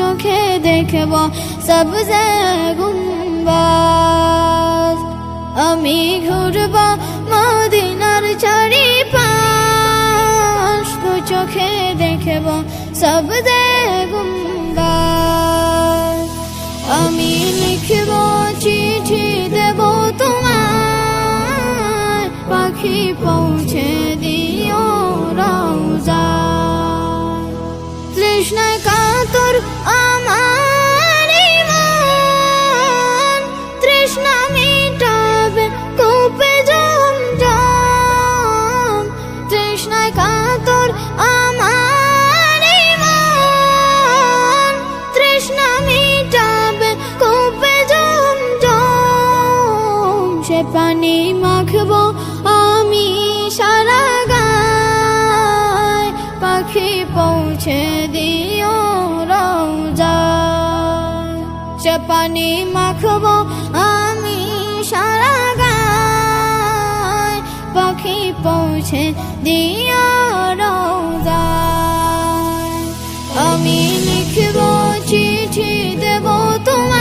চোখে দেখব সবজে গুম্বাজ আমি ঘুরব মদিনার চারিপাশ। তো চোখে দেখব সবজে গুম্বাজ আমি লিখব চিঠি দেব তোমায়। পাখি পৌঁছে দিও রওজা। তৃষ্ণায় কাতর Oh! সে মাখবো আমি সারা গায় পাখি পৌঁছে দিয়া রওজা। আমি লিখব, চিঠি দেব তোমার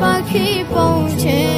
পাখি পৌঁছে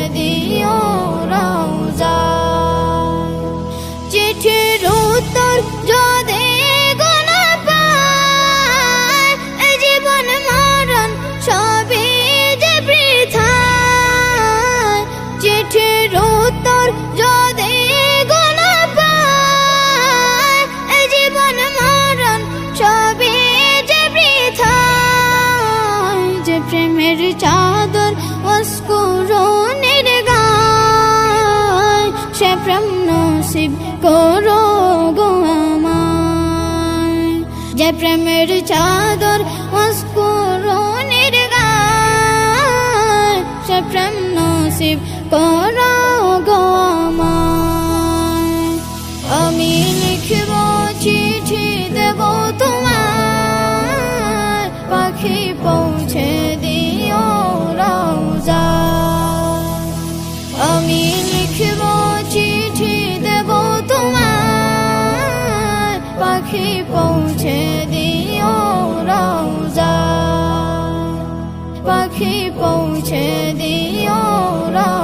চাদর অস্কুরণের গায় সে প্রেম নসিব করো গো যে প্রেমের চাদর অস্কুরণের গায় সে প্রেম নসিব করো গো আমি লিখব চিঠি দেব পাখি পৌঁছে দিও রওজা। পাখি পৌঁছে দিও রওজা।